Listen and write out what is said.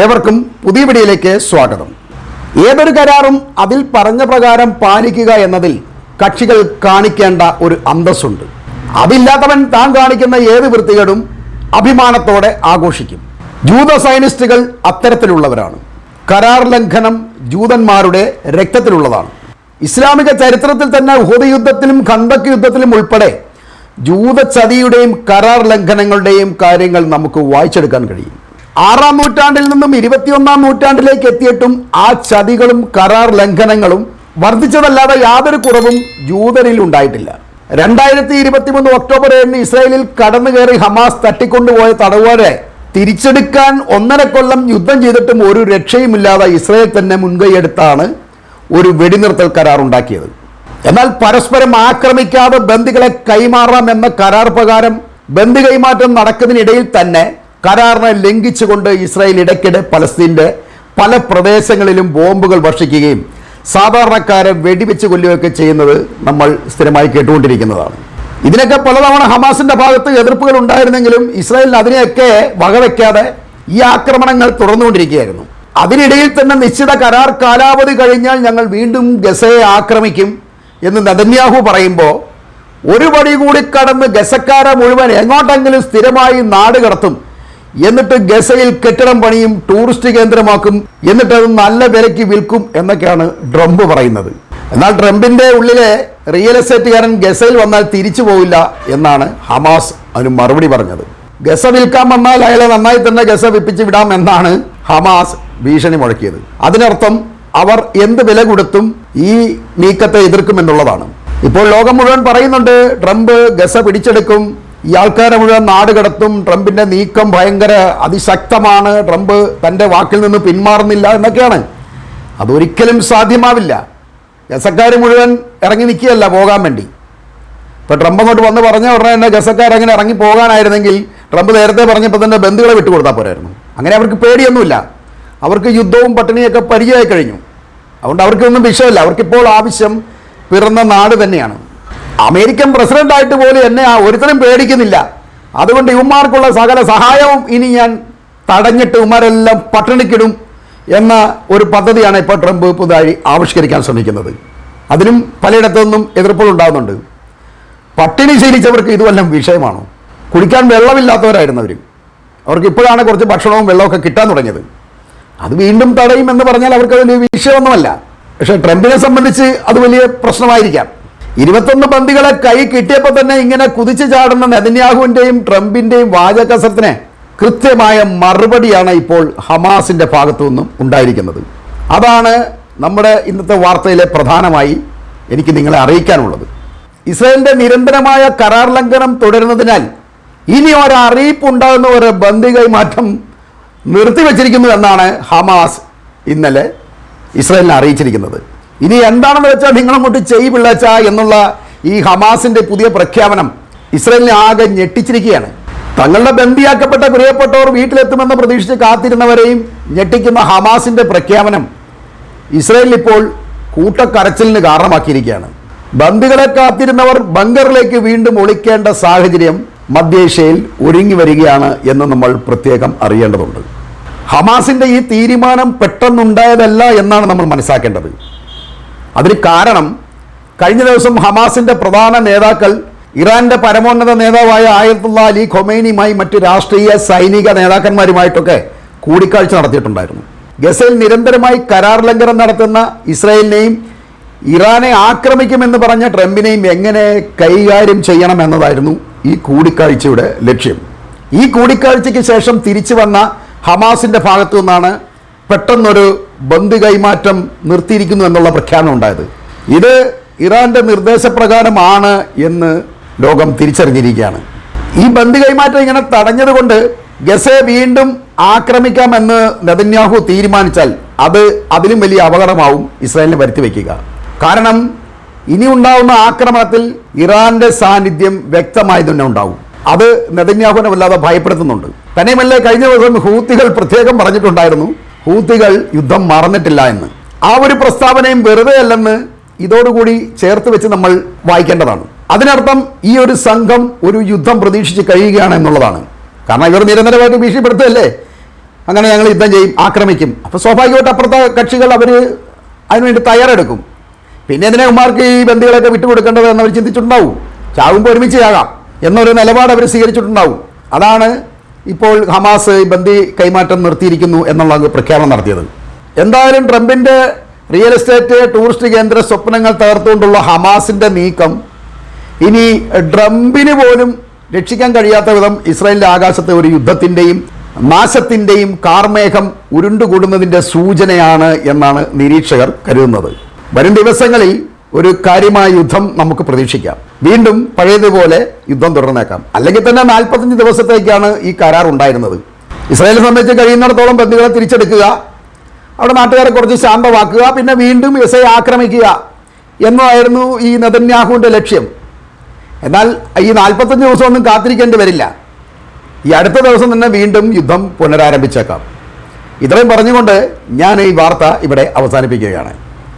ഏവർക്കും പുതിയ വീഡിയോയിലേക്ക് സ്വാഗതം. ഏതൊരു കരാറും അതിൽ പറഞ്ഞ പ്രകാരം പാലിക്കുക എന്നതിൽ കക്ഷികൾ കാണിക്കേണ്ട ഒരു അന്തസ്സുണ്ട്. അതില്ലാത്തവൻ താൻ കാണിക്കുന്ന ഏത് വൃത്തികേടും അഭിമാനത്തോടെ ആഘോഷിക്കും. ജൂത സൈനിസ്റ്റുകൾ അത്തരത്തിലുള്ളവരാണ്. കരാർ ലംഘനം ജൂതന്മാരുടെ രക്തത്തിലുള്ളതാണ്. ഇസ്ലാമിക ചരിത്രത്തിൽ തന്നെ ഉഹദ യുദ്ധത്തിലും ഖന്തക്ക് യുദ്ധത്തിലും ഉൾപ്പെടെ ജൂതചതിയുടെയും കരാർ ലംഘനങ്ങളുടെയും കാര്യങ്ങൾ നമുക്ക് വായിച്ചെടുക്കാൻ കഴിയും. ആറാം നൂറ്റാണ്ടിൽ നിന്നും ഇരുപത്തിയൊന്നാം നൂറ്റാണ്ടിലേക്ക് എത്തിയിട്ടും ആ ചതികളും കരാർ ലംഘനങ്ങളും വർദ്ധിച്ചതല്ലാതെ യാതൊരു കുറവും ജൂതരിൽ ഉണ്ടായിട്ടില്ല. രണ്ടായിരത്തി ഇരുപത്തിമൂന്ന് ഒക്ടോബർ ഏഴിന് ഇസ്രായേലിൽ കടന്നു കയറി ഹമാസ് തട്ടിക്കൊണ്ടുപോയ തടവുകാരെ തിരിച്ചെടുക്കാൻ ഒന്നര കൊല്ലം യുദ്ധം ചെയ്തിട്ടും ഒരു രക്ഷയുമില്ലാതെ ഇസ്രായേൽ തന്നെ മുൻകൈയെടുത്താണ് ഒരു വെടിനിർത്തൽ കരാർ ഉണ്ടാക്കിയത്. എന്നാൽ പരസ്പരം ആക്രമിക്കാതെ ബന്ദികളെ കൈമാറാം എന്ന കരാർ പ്രകാരം ബന്ദി കൈമാറ്റം നടക്കുന്നതിനിടയിൽ തന്നെ കരാറിനെ ലംഘിച്ചുകൊണ്ട് ഇസ്രായേൽ ഇടയ്ക്കിടെ പലസ്തീന്റെ പല പ്രദേശങ്ങളിലും ബോംബുകൾ വർഷിക്കുകയും സാധാരണക്കാരെ വെടിവെച്ച് കൊല്ലുകയൊക്കെ ചെയ്യുന്നത് നമ്മൾ സ്ഥിരമായി കേട്ടുകൊണ്ടിരിക്കുന്നതാണ്. ഇതിനൊക്കെ പലതവണ ഹമാസിന്റെ ഭാഗത്ത് എതിർപ്പുകൾ ഉണ്ടായിരുന്നെങ്കിലും ഇസ്രായേലിന് അതിനെയൊക്കെ വകവെക്കാതെ ഈ ആക്രമണങ്ങൾ തുടർന്നുകൊണ്ടിരിക്കുകയായിരുന്നു. അതിനിടയിൽ തന്നെ നിശ്ചിത കരാർ കാലാവധി കഴിഞ്ഞാൽ ഞങ്ങൾ വീണ്ടും ഗസയെ ആക്രമിക്കും എന്ന് നദന്യാഹു പറയുമ്പോൾ ഒരു പടി കൂടി കടന്ന് ഗസക്കാരെ മുഴുവൻ എങ്ങോട്ടെങ്കിലും സ്ഥിരമായി നാട് കടത്തും എന്നിട്ട് ഗസയിൽ കെട്ടിടം പണിയും ടൂറിസ്റ്റ് കേന്ദ്രമാക്കും എന്നിട്ട് അത് നല്ല വിലയ്ക്ക് വിൽക്കും എന്നൊക്കെയാണ് ട്രംപ് പറയുന്നത്. എന്നാൽ ട്രംപിന്റെ ഉള്ളിലെ റിയൽ എസ്റ്റേറ്റുകാരൻ ഗസയിൽ വന്നാൽ തിരിച്ചു പോവില്ല എന്നാണ് ഹമാസ് അതിന് മറുപടി പറഞ്ഞത്. ഗസ വിൽക്കാൻ വന്നാൽ അയാളെ നന്നായി തന്നെ ഗസ വിപ്പിച്ച് വിടാം എന്നാണ് ഹമാസ് ഭീഷണി മുഴക്കിയത്. അതിനർത്ഥം അവർ എന്ത് വില കൊടുത്തും ഈ നീക്കത്തെ എതിർക്കുമെന്നുള്ളതാണ് ഇപ്പോൾ ലോകം മുഴുവൻ പറയുന്നുണ്ട് ട്രംപ് ഗസ പിടിച്ചെടുക്കും ഈ ആൾക്കാരെ മുഴുവൻ നാട് കടത്തും ട്രംപിന്റെ നീക്കം ഭയങ്കര അതിശക്തമാണ്. ട്രംപ് തന്റെ വാക്കിൽ നിന്ന് പിന്മാറുന്നില്ല എന്നൊക്കെയാണ്. അതൊരിക്കലും സാധ്യമാവില്ല. ഗസക്കാർ മുഴുവൻ ഇറങ്ങി നിൽക്കുകയല്ല പോകാൻ വേണ്ടി. ഇപ്പോൾ ട്രംപ് അങ്ങോട്ട് വന്ന് പറഞ്ഞ ഉടനെ തന്നെ ഗസക്കാരങ്ങനെ ഇറങ്ങി പോകാനായിരുന്നെങ്കിൽ ട്രംപ് നേരത്തെ പറഞ്ഞപ്പോൾ തന്നെ ബന്ധുക്കളെ വിട്ടുകൊടുത്താൽ പോരായിരുന്നു. അങ്ങനെ അവർക്ക് പേടിയൊന്നുമില്ല. അവർക്ക് യുദ്ധവും പട്ടിണിയൊക്കെ പരിചയമായി കഴിഞ്ഞു. അതുകൊണ്ട് അവർക്കൊന്നും വിഷയമില്ല. അവർക്കിപ്പോൾ ആവശ്യം പിറന്ന നാട് തന്നെയാണ്. അമേരിക്കൻ പ്രസിഡന്റായിട്ട് പോലും എന്നെ ആ ഒരുത്തരും പേടിക്കുന്നില്ല. അതുകൊണ്ട് ഇവന്മാർക്കുള്ള സകല സഹായവും ഇനി ഞാൻ തടഞ്ഞിട്ട് ഇവന്മാരെല്ലാം പട്ടിണിക്കിടും എന്ന ഒരു പദ്ധതിയാണ് ഇപ്പോൾ ട്രംപ് പുതുതായി ആവിഷ്കരിക്കാൻ ശ്രമിക്കുന്നത്. അതിനും പലയിടത്തുനിന്നും എതിർപ്പുകൾ ഉണ്ടാകുന്നുണ്ട് പട്ടിണി ശീലിച്ചവർക്ക് ഇതുവല്ലം വിഷയമാണോ. കുടിക്കാൻ വെള്ളമില്ലാത്തവരായിരുന്നു അവർ അവർക്ക് ഇപ്പോഴാണ് കുറച്ച് ഭക്ഷണവും വെള്ളമൊക്കെ കിട്ടാൻ തുടങ്ങിയത്. അത് വീണ്ടും തടയും എന്ന് പറഞ്ഞാൽ അവർക്ക് വലിയ വിഷയമൊന്നുമല്ല. പക്ഷേ ട്രംപിനെ സംബന്ധിച്ച് അത് വലിയ പ്രശ്നമായിരിക്കാം. ഇരുപത്തൊന്ന് പന്തികളെ കൈ കിട്ടിയപ്പോൾ തന്നെ ഇങ്ങനെ കുതിച്ചു ചാടുന്ന നെതന്യാഹുവിന്റെയും ട്രംപിന്റെയും വാചകസരത്തിന് കൃത്യമായ മറുപടിയാണ് ഇപ്പോൾ ഹമാസിന്റെ ഭാഗത്തു നിന്നും ഉണ്ടായിരിക്കുന്നത്. അതാണ് നമ്മുടെ ഇന്നത്തെ വാർത്തയിലെ പ്രധാനമായി എനിക്ക് നിങ്ങളെ അറിയിക്കാനുള്ളത്. ഇസ്രയേലിന്റെ നിരന്തരമായ കരാർ ലംഘനം തുടരുന്നതിനാൽ ഇനി ഒരറിയിപ്പ് ഉണ്ടാകുന്ന ഒരു ബന്ദി കൈമാറ്റം നിർത്തിവെച്ചിരിക്കുന്നു എന്നാണ് ഹമാസ് ഇന്നലെ ഇസ്രയേലിനെ അറിയിച്ചിരിക്കുന്നത്. ഇനി എന്താണെന്ന് വെച്ചാൽ നിങ്ങളങ്ങോട്ട് ചെയ് പിള്ളച്ച എന്നുള്ള ഈ ഹമാസിന്റെ പുതിയ പ്രഖ്യാപനം ഇസ്രയേലിനെ ആകെ ഞെട്ടിച്ചിരിക്കുകയാണ്. തങ്ങളുടെ ബന്ദിയാക്കപ്പെട്ട പ്രിയപ്പെട്ടവർ വീട്ടിലെത്തുമെന്ന് പ്രതീക്ഷിച്ച് കാത്തിരുന്നവരെയും ഞെട്ടിക്കുന്ന ഹമാസിന്റെ പ്രഖ്യാപനം ഇസ്രയേലിൽ ഇപ്പോൾ കൂട്ടക്കരച്ചിലിന് കാരണമാക്കിയിരിക്കുകയാണ്. ബന്ദികളെ കാത്തിരുന്നവർ ബങ്കറിലേക്ക് വീണ്ടും ഒളിക്കേണ്ട സാഹചര്യം മധ്യേഷ്യയിൽ ഒരുങ്ങി വരികയാണ് എന്ന് നമ്മൾ പ്രത്യേകം അറിയേണ്ടതുണ്ട്. ഹമാസിന്റെ ഈ തീരുമാനം പെട്ടെന്നുണ്ടായതല്ല എന്നാണ് നമ്മൾ മനസ്സിലാക്കേണ്ടത്. അതിന് കാരണം കഴിഞ്ഞ ദിവസം ഹമാസിന്റെ പ്രധാന നേതാക്കൾ ഇറാന്റെ പരമോന്നത നേതാവായ ആയത്തുള്ള അലി ഖൊമൈനിയുമായി മറ്റ് രാഷ്ട്രീയ സൈനിക നേതാക്കന്മാരുമായിട്ടൊക്കെ കൂടിക്കാഴ്ച നടത്തിയിട്ടുണ്ടായിരുന്നു. ഗസയിൽ നിരന്തരമായി കരാർ ലംഘനം നടത്തുന്ന ഇസ്രായേലിനെയും ഇറാനെ ആക്രമിക്കുമെന്ന് പറഞ്ഞ ട്രംപിനെയും എങ്ങനെ കൈകാര്യം ചെയ്യണം എന്നതായിരുന്നു ഈ കൂടിക്കാഴ്ചയുടെ ലക്ഷ്യം. ഈ കൂടിക്കാഴ്ചയ്ക്ക് ശേഷം തിരിച്ചു വന്ന ഹമാസിന്റെ ഭാഗത്തു നിന്നാണ് പെട്ടെന്നൊരു ബന്ദ് കൈമാറ്റം നിർത്തിയിരിക്കുന്നു എന്നുള്ള പ്രഖ്യാപനം ഉണ്ടായത്. ഇത് ഇറാന്റെ നിർദ്ദേശപ്രകാരമാണ് എന്ന് ലോകം തിരിച്ചറിഞ്ഞിരിക്കുകയാണ്. ഈ ബന്ദ് കൈമാറ്റം ഇങ്ങനെ തടഞ്ഞതുകൊണ്ട് ഗസയെ വീണ്ടും ആക്രമിക്കാമെന്ന് നെതന്യാഹു തീരുമാനിച്ചാൽ അത് അതിലും വലിയ അപകടമാവും ഇസ്രായേലിനെ വരുത്തി വയ്ക്കുക കാരണം ഇനി ഉണ്ടാവുന്ന ആക്രമണത്തിൽ ഇറാന്റെ സാന്നിധ്യം വ്യക്തമായി തന്നെ ഉണ്ടാവും. അത് നെതന്യാഹുവിനെ വല്ലാതെ ഭയപ്പെടുത്തുന്നുണ്ട്. തന്നെയുമല്ലേ കഴിഞ്ഞ ദിവസം ഹൂത്തികൾ പ്രത്യേകം പറഞ്ഞിട്ടുണ്ടായിരുന്നു ഹൂത്തികൾ യുദ്ധം മറന്നിട്ടില്ല എന്ന്. ആ ഒരു പ്രസ്താവനയും വെറുതെ അല്ലെന്ന് ഇതോടുകൂടി ചേർത്ത് വെച്ച് നമ്മൾ വായിക്കേണ്ടതാണ്. അതിനർത്ഥം ഈ ഒരു സംഘം ഒരു യുദ്ധം പ്രതീക്ഷിച്ച് കഴിയുകയാണ് എന്നുള്ളതാണ്. കാരണം ഇവർ നിരന്തരമായിട്ട് ഭീഷണിപ്പെടുത്തുകയല്ലേ? അങ്ങനെ ഞങ്ങൾ യുദ്ധം ചെയ്യും ആക്രമിക്കും. അപ്പോൾ സ്വാഭാവികമായിട്ട് അപ്പുറത്തെ കക്ഷികൾ അവർ അതിനുവേണ്ടി തയ്യാറെടുക്കും. പിന്നെ എന്തിനാ ഉമാർക്ക് ഈ ബന്ദികളൊക്കെ വിട്ടുകൊടുക്കേണ്ടത് എന്നവർ ചിന്തിച്ചിട്ടുണ്ടാവും. ചാവുമ്പോൾ ഒരുമിച്ച് ചാകാം എന്നൊരു നിലപാട് അവർ സ്വീകരിച്ചിട്ടുണ്ടാവും. അതാണ് ഇപ്പോൾ ഹമാസ് ബന്ദി കൈമാറ്റം നിർത്തിയിരിക്കുന്നു എന്നുള്ള പ്രഖ്യാപനം നടത്തിയത്. എന്തായാലും ട്രംപിന്റെ റിയൽ എസ്റ്റേറ്റ് ടൂറിസ്റ്റ് കേന്ദ്ര സ്വപ്നങ്ങൾ തകർത്തുകൊണ്ടുള്ള ഹമാസിന്റെ നീക്കം ഇനി ട്രംപിന് പോലും രക്ഷിക്കാൻ കഴിയാത്ത വിധം ഇസ്രായേലിന്റെ ആകാശത്ത് ഒരു യുദ്ധത്തിന്റെയും നാശത്തിന്റെയും കാർമേഘം ഉരുണ്ടുകൂടുന്നതിന്റെ സൂചനയാണ് എന്നാണ് നിരീക്ഷകർ കരുതുന്നത്. വരും ദിവസങ്ങളിൽ ഒരു കാര്യമായ യുദ്ധം നമുക്ക് പ്രതീക്ഷിക്കാം. വീണ്ടും പഴയതുപോലെ യുദ്ധം തുടർന്നേക്കാം. അല്ലെങ്കിൽ തന്നെ നാൽപ്പത്തഞ്ച് ദിവസത്തേക്കാണ് ഈ കരാർ ഉണ്ടായിരുന്നത്. ഇസ്രായേലിനെ സംബന്ധിച്ച് കഴിയുന്നിടത്തോളം ബന്ധുക്കളെ തിരിച്ചെടുക്കുക അവിടെ നാട്ടുകാരെ കുറച്ച് ശാന്തമാക്കുക പിന്നെ വീണ്ടും എസ് ഐ ആക്രമിക്കുക എന്നതായിരുന്നു ഈ നെതന്യാഹുവിന്റെ ലക്ഷ്യം. എന്നാൽ ഈ നാൽപ്പത്തഞ്ച് ദിവസമൊന്നും കാത്തിരിക്കേണ്ടി വരില്ല. ഈ അടുത്ത ദിവസം തന്നെ വീണ്ടും യുദ്ധം പുനരാരംഭിച്ചേക്കാം. ഇത്രയും പറഞ്ഞുകൊണ്ട് ഞാൻ ഈ വാർത്ത ഇവിടെ അവസാനിപ്പിക്കുകയാണ്.